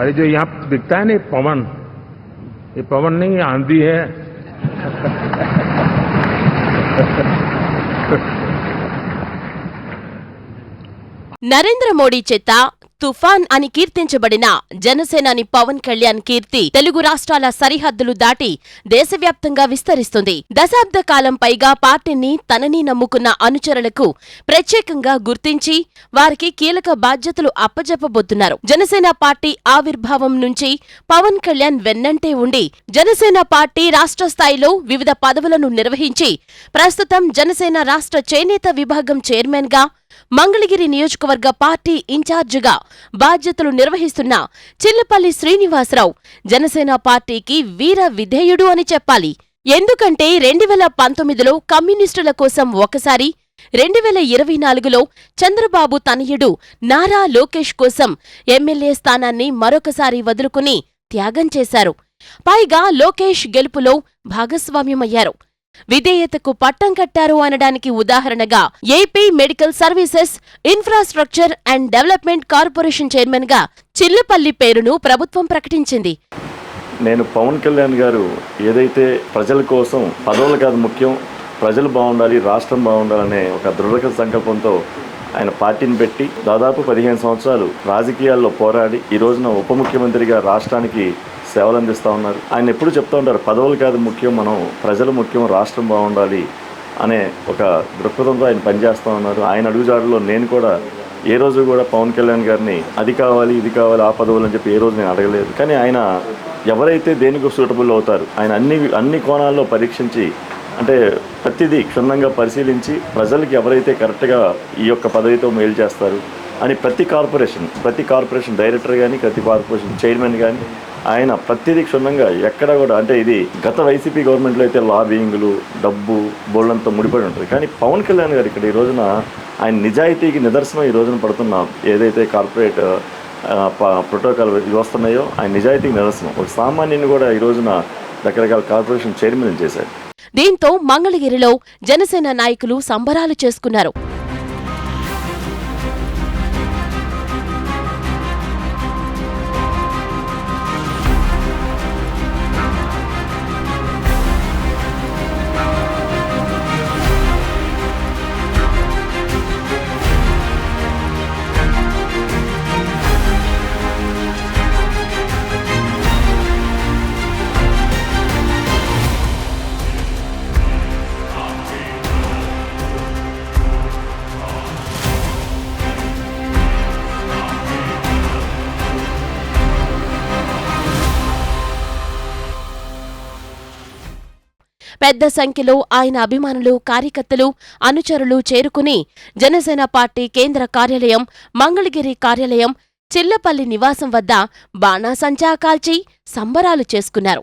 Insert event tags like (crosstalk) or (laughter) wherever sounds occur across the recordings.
और ये जो यहाँ दिखता है ना पवन। ये पवन नहीं आंधी है। (laughs) నరేంద్ర మోడీ చేత తుఫాన్ అని కీర్తించబడిన జనసేనాని పవన్ కళ్యాణ్ కీర్తి తెలుగు రాష్ట్రాల సరిహద్దులు దాటి దేశవ్యాప్తంగా విస్తరిస్తుంది. దశాబ్ద కాలం పైగా పార్టీని తనని నమ్ముకున్న అనుచరులకు ప్రత్యేకంగా గుర్తించి వారికి కీలక బాధ్యతలు అప్పజెప్పబోతున్నారు. జనసేన పార్టీ ఆవిర్భావం నుంచి పవన్ కళ్యాణ్ వెన్నంటే ఉండి జనసేన పార్టీ రాష్ట్ర స్థాయిలో వివిధ పదవులను నిర్వహించి ప్రస్తుతం జనసేన రాష్ట్ర చేనేత విభాగం చైర్మన్గా మంగళగిరి నియోజకవర్గ పార్టీ ఇన్ఛార్జిగా బాధ్యతలు నిర్వహిస్తున్న చిల్లపల్లి శ్రీనివాసరావు జనసేన పార్టీకి వీర విధేయుడు అని చెప్పాలి. ఎందుకంటే రెండు వేల పంతొమ్మిదిలో కమ్యూనిస్టుల కోసం ఒకసారి రెండు వేల ఇరవై నాలుగులో చంద్రబాబు తనయుడు నారా లోకేష్ కోసం ఎమ్మెల్యే స్థానాన్ని మరొకసారి వదులుకుని త్యాగం చేశారు. పైగా లోకేష్ గెలుపులో భాగస్వామ్యమయ్యారు. విధేయతకు పట్టం కట్టారు అనడానికి ఉదాహరణగా AP medical services infrastructure and development corporation చైర్మన్గా చిల్లపల్లి పేరును ప్రభుత్వం ప్రకటించింది. నేను పవన్ కళ్యాణ్ గారు ఏదైతే ప్రజల కోసం పదవులు కాదు ముఖ్యం ప్రజలు బాగుండాలి రాష్ట్రం బాగుండాలనే ఒక దృఢ సంకల్పంతో ఆయన పార్టీని పెట్టి దాదాపు పదిహేను సంవత్సరాలు రాజకీయాల్లో పోరాడి ఈ రోజున ఉప ముఖ్యమంత్రిగా రాష్ట్రానికి సేవలు అందిస్తూ ఉన్నారు. ఆయన ఎప్పుడు చెప్తూ ఉంటారు పదవులు కాదు ముఖ్యం మనం ప్రజలు ముఖ్యం రాష్ట్రం బాగుండాలి అనే ఒక దృక్పథంతో ఆయన పనిచేస్తూ ఉన్నారు. ఆయన అడుగుజాడలో నేను కూడా ఏ రోజు కూడా పవన్ కళ్యాణ్ గారిని అది కావాలి ఇది కావాలి ఆ పదవులు అని చెప్పి ఏ రోజు నేను అడగలేదు. కానీ ఆయన ఎవరైతే దేనికి సూటబుల్ అవుతారు ఆయన అన్ని అన్ని కోణాల్లో పరీక్షించి అంటే ప్రతిదీ క్షుణ్ణంగా పరిశీలించి ప్రజలకి ఎవరైతే కరెక్ట్గా ఈ యొక్క పదవితో మేలు చేస్తారు అని ప్రతి కార్పొరేషన్ ప్రతి కార్పొరేషన్ డైరెక్టర్ కానీ ప్రతి కార్పొరేషన్ చైర్మన్ కానీ ఆయన ప్రతిదీ క్షుణ్ణంగా ఎక్కడ కూడా అంటే ఇది గత వైసీపీ గవర్నమెంట్లో అయితే లాబింగ్లు డబ్బు బోళ్ళంతా ముడిపడి ఉంటుంది. కానీ పవన్ కళ్యాణ్ గారు ఇక్కడ ఈ రోజున ఆయన నిజాయితీకి నిదర్శనం ఈ రోజున పడుతున్న ఏదైతే కార్పొరేట్ ప్రోటోకాల్ వస్తున్నాయో ఆయన నిజాయితీకి నిదర్శనం. ఒక సామాన్యుని కూడా ఈ రోజున రకరకాల కార్పొరేషన్ చైర్మన్ చేశారు దీంతో మంగళగిరిలో జనసేన నాయకులు సంబరాలు చేసుకున్నారు. పెద్ద సంఖ్యలో ఆయన అభిమానులు కార్యకర్తలు అనుచరులు చేరుకుని జనసేన పార్టీ కేంద్ర కార్యాలయం మంగళగిరి కార్యాలయం చిల్లపల్లి నివాసం వద్ద బాణాసంచా కాల్చి సంబరాలు చేసుకున్నారు.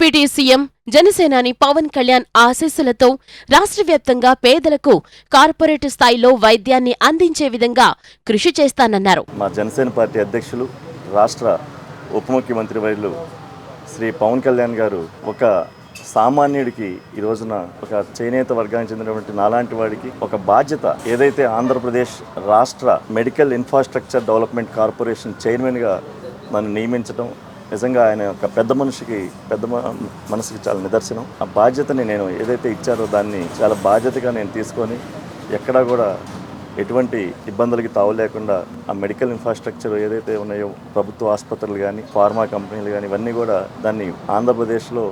డిప్యూటీ సీఎం జనసేనాని పవన్ కళ్యాణ్ ఆశీస్సులతో రాష్ట్ర వ్యాప్తంగా పేదలకు కార్పొరేట్ స్థాయిలో వైద్యాన్ని అందించే విధంగా కృషి చేస్తానన్నారు. మా జనసేన పార్టీ అధ్యక్షులు రాష్ట్ర ఉప ముఖ్యమంత్రి వర్యులు శ్రీ పవన్ కళ్యాణ్ గారు ఒక సామాన్యుడికి ఈ రోజున ఒక చేనేత వర్గానికి చెందినటువంటి నాలాంటి వాడికి ఒక బాధ్యత ఏదైతే ఆంధ్రప్రదేశ్ రాష్ట్ర మెడికల్ ఇన్ఫ్రాస్ట్రక్చర్ డెవలప్మెంట్ కార్పొరేషన్ చైర్మన్గా నన్ను నియమించడం నిజంగా ఆయన ఒక పెద్ద మనిషికి పెద్ద మ- మనసుకి చాలా నిదర్శనం. ఆ బాధ్యతని నేను ఏదైతే ఇచ్చారో దాన్ని చాలా బాధ్యతగా నేను తీసుకొని ఎక్కడా కూడా ఎటువంటి ఇబ్బందులకి తావు లేకుండా ఆ మెడికల్ ఇన్ఫ్రాస్ట్రక్చర్ ఏదైతే ఉన్నాయో ప్రభుత్వ ఆసుపత్రులు కానీ ఫార్మా కంపెనీలు కానీ ఇవన్నీ కూడా దాన్ని ఆంధ్రప్రదేశ్లో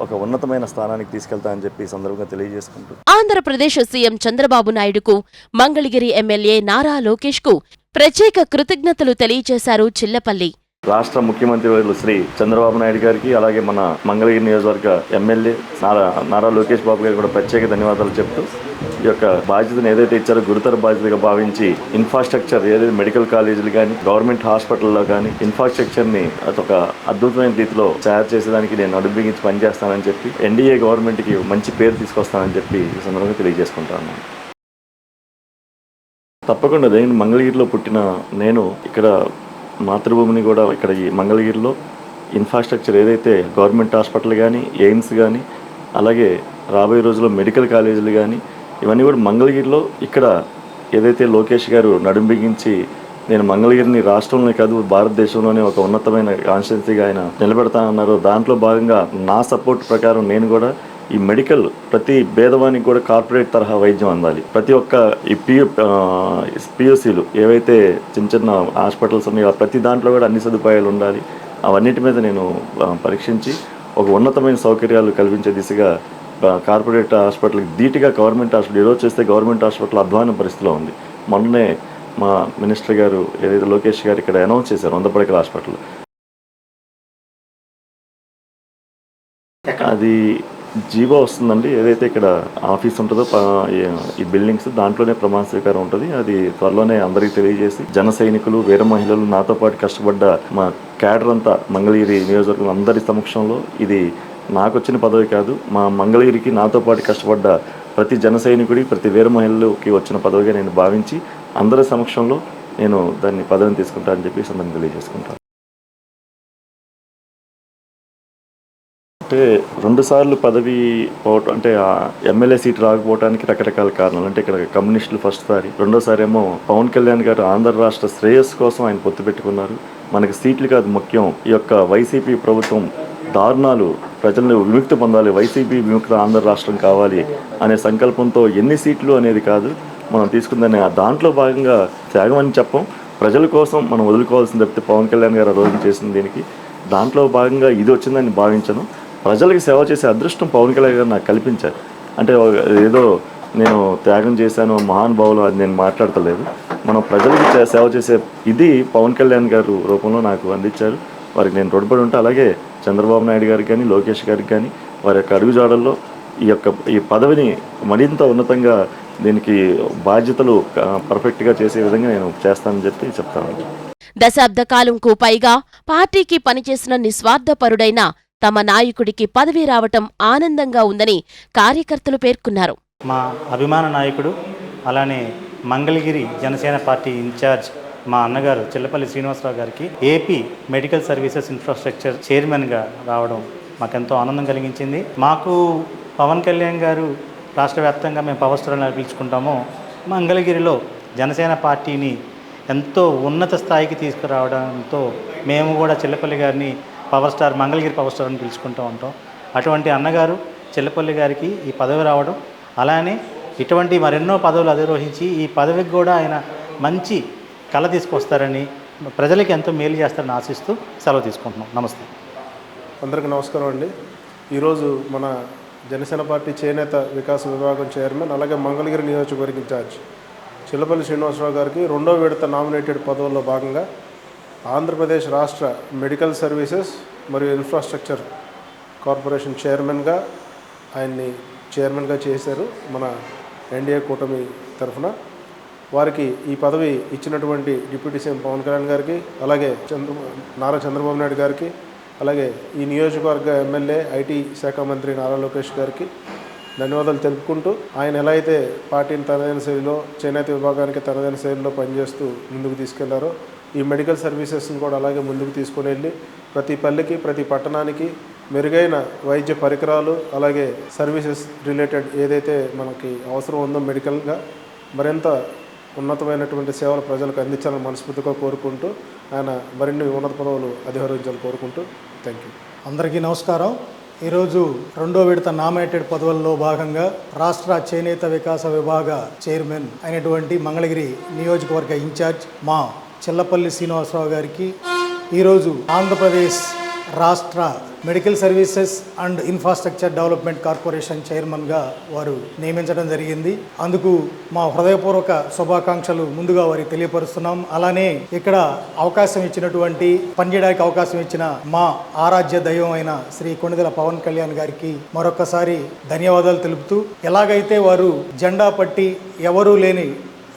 ఒక ఉన్నతమైన స్థానానికి తీసుకెళ్తా అని చెప్పి సందర్భంగా తెలియజేసుకుంటూ. ఆంధ్రప్రదేశ్ సీఎం చంద్రబాబు నాయుడుకు మంగళగిరి ఎమ్మెల్యే నారా లోకేష్కు ప్రత్యేక కృతజ్ఞతలు తెలియజేశారు చిల్లపల్లి. రాష్ట్ర ముఖ్యమంత్రి వర్యులు శ్రీ చంద్రబాబు నాయుడు గారికి అలాగే మన మంగళగిరి నియోజకవర్గ ఎమ్మెల్యే నారా నారా లోకేష్ బాబు గారికి కూడా ప్రత్యేక ధన్యవాదాలు చెప్తూ ఈ యొక్క బాధ్యతను ఏదైతే ఇచ్చారో గురుతర బాధ్యతగా భావించి ఇన్ఫ్రాస్ట్రక్చర్ ఏదైతే మెడికల్ కాలేజీలు కానీ గవర్నమెంట్ హాస్పిటల్లో కానీ ఇన్ఫ్రాస్ట్రక్చర్ని అదొక అద్భుతమైన రీతిలో తయారు చేసేదానికి నేను అడుగుబిగించి పనిచేస్తానని చెప్పి ఎన్డీఏ గవర్నమెంట్కి మంచి పేరు తీసుకొస్తానని చెప్పి ఈ సందర్భంగా తెలియజేసుకుంటాను తప్పకుండా నేను మంగళగిరిలో పుట్టిన నేను ఇక్కడ మాతృభూమిని కూడా ఇక్కడ ఈ మంగళగిరిలో ఇన్ఫ్రాస్ట్రక్చర్ ఏదైతే గవర్నమెంట్ హాస్పిటల్ కానీ ఎయిమ్స్ కానీ అలాగే రాబోయే రోజుల్లో మెడికల్ కాలేజీలు కానీ ఇవన్నీ కూడా మంగళగిరిలో ఇక్కడ ఏదైతే లోకేష్ గారు నడుం బిగించి నేను మంగళగిరిని రాష్ట్రంలోనే కాదు భారతదేశంలోనే ఒక ఉన్నతమైన కాన్స్టిట్యున్సీగా ఆయన నిలబెడతానన్నారు దాంట్లో భాగంగా నా సపోర్ట్ ప్రకారం నేను కూడా ఈ మెడికల్ ప్రతి భేదవానికి కూడా కార్పొరేట్ తరహా వైద్యం అందాలి. ప్రతి ఒక్క ఈ పియు పియూసీలు ఏవైతే చిన్న చిన్న హాస్పిటల్స్ ఉన్నాయో ప్రతి దాంట్లో కూడా అన్ని సదుపాయాలు ఉండాలి. అవన్నిటి మీద నేను పరీక్షించి ఒక ఉన్నతమైన సౌకర్యాలు కల్పించే దిశగా కార్పొరేట్ హాస్పిటల్కి ధీటుగా గవర్నమెంట్ హాస్పిటల్ ఈరోజు చేస్తే గవర్నమెంట్ హాస్పిటల్ అధ్వాన పరిస్థితిలో ఉంది. మొన్ననే మా మినిస్టర్ గారు ఏదైతే లోకేష్ గారు ఇక్కడ అనౌన్స్ చేశారు వంద పడకల హాస్పిటల్ అది జీవో వస్తుందండి. ఏదైతే ఇక్కడ ఆఫీస్ ఉంటుందో ఈ- బిల్డింగ్స్ దాంట్లోనే ప్రమాణ స్వీకారం ఉంటుంది. అది త్వరలోనే అందరికీ తెలియజేసి జన సైనికులు వీర మహిళలు నాతో పాటు కష్టపడ్డ మా క్యాడర్ అంతా మంగళగిరి నియోజకవర్గం అందరి సమక్షంలో ఇది నాకు వచ్చిన పదవి కాదు. మా మంగళగిరికి నాతో పాటు కష్టపడ్డ ప్రతి జన సైనికుడి ప్రతి వీర మహిళలకి వచ్చిన పదవిగా నేను భావించి అందరి సమక్షంలో నేను దాన్ని పదవిని తీసుకుంటానని చెప్పి ఈ తెలియజేసుకుంటాను. అంటే రెండుసార్లు పదవి పోవటం అంటే ఎమ్మెల్యే సీట్ రాకపోవడానికి రకరకాల కారణాలు. అంటే ఇక్కడ కమ్యూనిస్టులు ఫస్ట్ సారి రెండోసారి ఏమో పవన్ కళ్యాణ్ గారు ఆంధ్ర రాష్ట్ర శ్రేయస్సు కోసం ఆయన పొత్తు పెట్టుకున్నారు. మనకి సీట్లు కాదు ముఖ్యం. ఈ యొక్క వైసీపీ ప్రభుత్వం దారుణాలు ప్రజలను విముక్తి పొందాలి వైసీపీ విముక్త ఆంధ్ర రాష్ట్రం కావాలి అనే సంకల్పంతో ఎన్ని సీట్లు అనేది కాదు. మనం తీసుకుందని ఆ దాంట్లో భాగంగా త్యాగం అని చెప్పం. ప్రజల కోసం మనం వదులుకోవాల్సింది తప్పితే పవన్ కళ్యాణ్ గారు ఆ రోజు చేసిన దీనికి. దాంట్లో భాగంగా ఇది వచ్చిందని భావించను. ప్రజలకు సేవ చేసే అదృష్టం పవన్ కళ్యాణ్ గారు నాకు కల్పించారు. అంటే ఏదో నేను త్యాగం చేశాను మహానుభావులు అది నేను మాట్లాడతలేదు. మనం ప్రజలకు సేవ చేసే ఇది పవన్ కళ్యాణ్ గారు రూపంలో నాకు అందించారు. వారికి నేను రుణపడి ఉంటే. అలాగే చంద్రబాబు నాయుడు గారికి కానీ లోకేష్ గారికి కానీ వారి యొక్క అడుగుజాడల్లో ఈ యొక్క ఈ పదవిని మరింత ఉన్నతంగా దీనికి బాధ్యతలు పర్ఫెక్ట్గా చేసే విధంగా నేను చేస్తానని చెప్పి చెప్తాను. దశాబ్ద కాలంకు పైగా పార్టీకి పనిచేసిన నిస్వార్థపరుడైన తమ నాయకుడికి పదవి రావటం ఆనందంగా ఉందని కార్యకర్తలు పేర్కొన్నారు. మా అభిమాన నాయకుడు అలానే మంగళగిరి జనసేన పార్టీ ఇన్ఛార్జ్ మా అన్నగారు చిల్లపల్లి శ్రీనివాసరావు గారికి ఏపీ మెడికల్ సర్వీసెస్ ఇన్ఫ్రాస్ట్రక్చర్ చైర్మన్గా రావడం మాకెంతో ఆనందం కలిగించింది. మాకు పవన్ కళ్యాణ్ గారు రాష్ట్ర వ్యాప్తంగా మేము పవర్ స్టార్ పిలుచుకుంటామో మంగళగిరిలో జనసేన పార్టీని ఎంతో ఉన్నత స్థాయికి తీసుకురావడంతో మేము కూడా చిల్లపల్లి గారిని power star Mangalagiri power star అని పిలుచుకుంటూ ఉంటాం. అటువంటి అన్నగారు చిల్లపల్లి గారికి ఈ పదవి రావడం అలానే ఇటువంటి మరెన్నో పదవులు అధిరోహించి ఈ పదవికి కూడా ఆయన మంచి కళ తీసుకొస్తారని ప్రజలకి ఎంతో మేలు చేస్తారని ఆశిస్తూ సెలవు తీసుకుంటున్నాం. నమస్తే. అందరికీ నమస్కారం అండి. ఈరోజు మన జనసేన పార్టీ చేనేత వికాస విభాగం చైర్మన్ అలాగే మంగళగిరి నియోజకవర్గ ఇన్ఛార్జ్. చిల్లపల్లి శ్రీనివాసరావు గారికి రెండో విడత నామినేటెడ్ పదవుల్లో భాగంగా ఆంధ్రప్రదేశ్ రాష్ట్ర మెడికల్ సర్వీసెస్ మరియు ఇన్ఫ్రాస్ట్రక్చర్ కార్పొరేషన్ చైర్మన్గా ఆయన్ని చైర్మన్గా చేశారు మన ఎన్డీఏ కూటమి తరఫున. వారికి ఈ పదవి ఇచ్చినటువంటి డిప్యూటీ సీఎం పవన్ కళ్యాణ్ గారికి అలాగే చంద్ర నారా చంద్రబాబు నాయుడు గారికి అలాగే ఈ నియోజకవర్గ ఎమ్మెల్యే ఐటీ శాఖ మంత్రి నారా లోకేష్ గారికి ధన్యవాదాలు తెలుపుకుంటూ ఆయన ఎలా అయితే పార్టీని తనదైన శైలిలో చేనేత విభాగానికి తనదైన శైలిలో పనిచేస్తూ ముందుకు తీసుకెళ్ళారో ఈ మెడికల్ సర్వీసెస్ని కూడా అలాగే ముందుకు తీసుకుని వెళ్ళి ప్రతి పల్లెకి ప్రతి పట్టణానికి మెరుగైన వైద్య పరికరాలు అలాగే సర్వీసెస్ రిలేటెడ్ ఏదైతే మనకి అవసరం ఉందో మెడికల్గా మరింత ఉన్నతమైనటువంటి సేవలు ప్రజలకు అందించాలని మనస్ఫూర్తిగా కోరుకుంటూ ఆయన మరిన్ని ఉన్నత పదవులు అధిరోహించాలని కోరుకుంటూ థ్యాంక్ యూ అందరికీ నమస్కారం. ఈరోజు రెండో విడత నామినేటెడ్ పదవుల్లో భాగంగా రాష్ట్ర చేనేత వికాస విభాగ చైర్మన్ అయినటువంటి మంగళగిరి నియోజకవర్గ ఇన్ఛార్జ్ మా చెల్లపల్లి శ్రీనివాసరావు గారికి ఈరోజు ఆంధ్రప్రదేశ్ రాష్ట్ర medical services and infrastructure development corporation చైర్మన్గా వారు నియమించడం జరిగింది. అందుకు మా హృదయపూర్వక శుభాకాంక్షలు ముందుగా వారికి తెలియపరుస్తున్నాం. అలానే ఇక్కడ అవకాశం ఇచ్చినటువంటి పనిచేయడానికి అవకాశం ఇచ్చిన మా ఆరాధ్య దైవం అయిన శ్రీ కొణిదెల పవన్ కళ్యాణ్ గారికి మరొకసారి ధన్యవాదాలు తెలుపుతూ ఎలాగైతే వారు జెండా పట్టి ఎవరూ లేని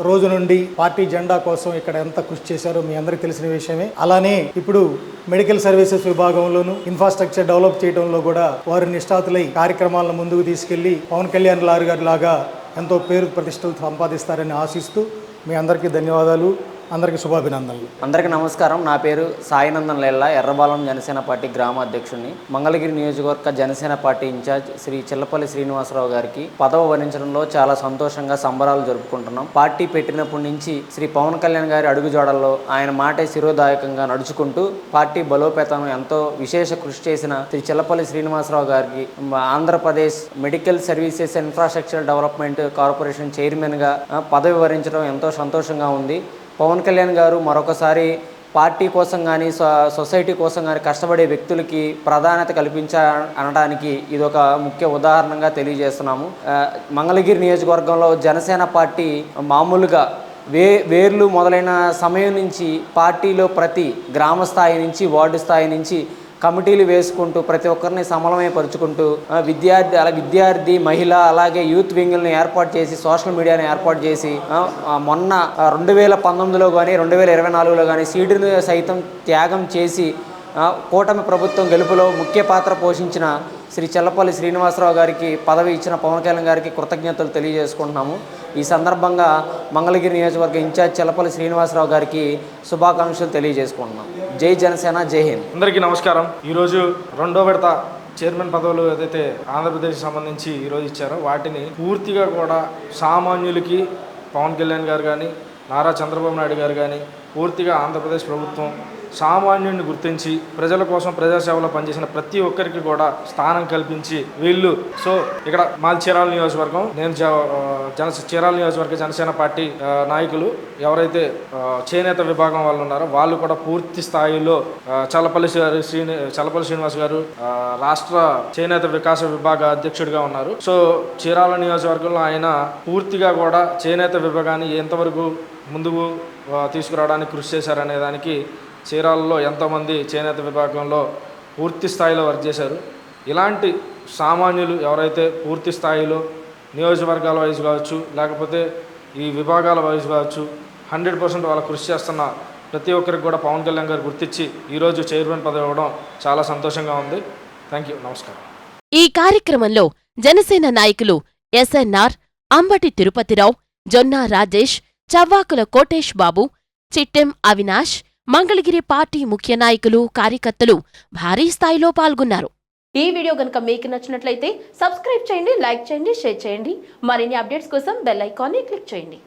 రోజు నుండి పార్టీ జెండా కోసం ఇక్కడ ఎంత కృషి చేశారో మీ అందరికీ తెలిసిన విషయమే. అలానే ఇప్పుడు మెడికల్ సర్వీసెస్ విభాగంలోను ఇన్ఫ్రాస్ట్రక్చర్ డెవలప్ చేయడంలో కూడా వారు నిష్ఠాతులై కార్యక్రమాలను ముందుకు తీసుకెళ్ళి పవన్ కళ్యాణ్ లారు గారి లాగా ఎంతో పేరు ప్రతిష్టలు సంపాదిస్తారని ఆశిస్తూ మీ అందరికీ ధన్యవాదాలు. అందరికీ శుభాభినందనలు. అందరికీ నమస్కారం. నా పేరు సాయినందన్ లేల్లా ఎర్రబాలం జనసేన పార్టీ గ్రామ అధ్యక్షుడిని. మంగళగిరి నియోజకవర్గ Janasena party in charge Shri Chillapalli Srinivasa Rao గారికి పదవి వరించడంలో చాలా సంతోషంగా సంబరాలు జరుపుకుంటున్నాం. పార్టీ పెట్టినప్పటి నుంచి శ్రీ పవన్ కళ్యాణ్ గారి అడుగుజాడల్లో ఆయన మాటే శిరోదాయకంగా నడుచుకుంటూ పార్టీ బలోపేతం ఎంతో విశేష కృషి చేసిన శ్రీ చిల్లపల్లి శ్రీనివాసరావు గారికి Andhra Pradesh medical services infrastructure development corporation చైర్మన్గా పదవి వరించడం ఎంతో సంతోషంగా ఉంది. పవన్ కళ్యాణ్ గారు మరొకసారి పార్టీ కోసం కానీ సొసైటీ కోసం కానీ కష్టపడే వ్యక్తులకి ప్రాధాన్యత కల్పించా అనడానికి ఇది ఒక ముఖ్య ఉదాహరణగా తెలియజేస్తున్నాము. మంగళగిరి నియోజకవర్గంలో జనసేన పార్టీ మామూలుగా వే వేర్లు మొదలైన సమయం నుంచి పార్టీలో ప్రతి గ్రామ స్థాయి నుంచి వార్డు స్థాయి నుంచి కమిటీలు వేసుకుంటూ ప్రతి ఒక్కరిని సమన్వయపరుచుకుంటూ విద్యార్థి అలా విద్యార్థి మహిళ అలాగే యూత్ వింగులను ఏర్పాటు చేసి సోషల్ మీడియాని ఏర్పాటు చేసి మొన్న రెండు వేల పంతొమ్మిదిలో కానీ రెండు వేల ఇరవై నాలుగులో కానీ సీటును సైతం త్యాగం చేసి కూటమి ప్రభుత్వం గెలుపులో ముఖ్య పాత్ర పోషించిన శ్రీ చెల్లపల్లి శ్రీనివాసరావు గారికి పదవి ఇచ్చిన పవన్ కళ్యాణ్ గారికి కృతజ్ఞతలు తెలియజేసుకుంటున్నాము. ఈ సందర్భంగా మంగళగిరి నియోజకవర్గ ఇన్ఛార్జ్ చెల్లపల్లి శ్రీనివాసరావు గారికి శుభాకాంక్షలు తెలియజేసుకుంటున్నాం జై జనసేన జై హింద్. అందరికీ నమస్కారం. ఈరోజు రెండో విడత చైర్మన్ పదవులు ఏదైతే ఆంధ్రప్రదేశ్ సంబంధించి ఈరోజు ఇచ్చారో వాటిని పూర్తిగా కూడా సామాన్యులకి పవన్ కళ్యాణ్ గారు కానీ నారా చంద్రబాబు నాయుడు గారు కానీ పూర్తిగా ఆంధ్రప్రదేశ్ ప్రభుత్వం సామాన్యుడిని గుర్తించి ప్రజల కోసం ప్రజాసేవలో పనిచేసిన ప్రతి ఒక్కరికి కూడా స్థానం కల్పించి వీళ్ళు. సో ఇక్కడ మా చీరాల నియోజకవర్గం నేను జ- జన చీరాల నియోజకవర్గ జనసేన పార్టీ నాయకులు ఎవరైతే చేనేత విభాగం వాళ్ళు ఉన్నారో వాళ్ళు కూడా పూర్తి స్థాయిలో చల్లపల్లి శ్రీని చల్లపల్లి శ్రీనివాస్ గారు రాష్ట్ర చేనేత వికాస విభాగ అధ్యక్షుడిగా ఉన్నారు. సో చీరాల నియోజకవర్గంలో ఆయన పూర్తిగా కూడా చేనేత విభాగాన్ని ఎంతవరకు ముందుకు తీసుకురావడానికి కృషి చేశారనే దానికి చీరాలలో ఎంతోమంది చేనేత విభాగంలో పూర్తి స్థాయిలో వర్క్ చేశారు. ఇలాంటి సామాన్యులు ఎవరైతే పూర్తి స్థాయిలో నియోజకవర్గాల వైజ్ కావచ్చు లేకపోతే ఈ విభాగాల వైజ్ కావచ్చు హండ్రెడ్ పర్సెంట్ వాళ్ళ కృషి చేస్తున్న ప్రతి ఒక్కరికి కూడా పవన్ కళ్యాణ్ గారు గుర్తించి ఈరోజు చైర్మన్ పదవి ఇవ్వడం చాలా సంతోషంగా ఉంది. థ్యాంక్ యూ నమస్కారం. ఈ కార్యక్రమంలో జనసేన నాయకులు ఎస్ఎన్ఆర్ అంబటి తిరుపతిరావు జొన్నా రాజేష్ చవ్వాకుల కోటేష్ బాబు చిట్టెం అవినాష్ మంగళగిరి పార్టీ ముఖ్య నాయకులు కార్యకర్తలు భారీ స్థాయిలో పాల్గొన్నారు. ఈ వీడియో కనుక మీకు నచ్చినట్లయితే సబ్స్క్రైబ్ చేయండి లైక్ చేయండి షేర్ చేయండి. మరిన్ని అప్డేట్స్ కోసం బెల్ ఐకాన్ని క్లిక్ చేయండి.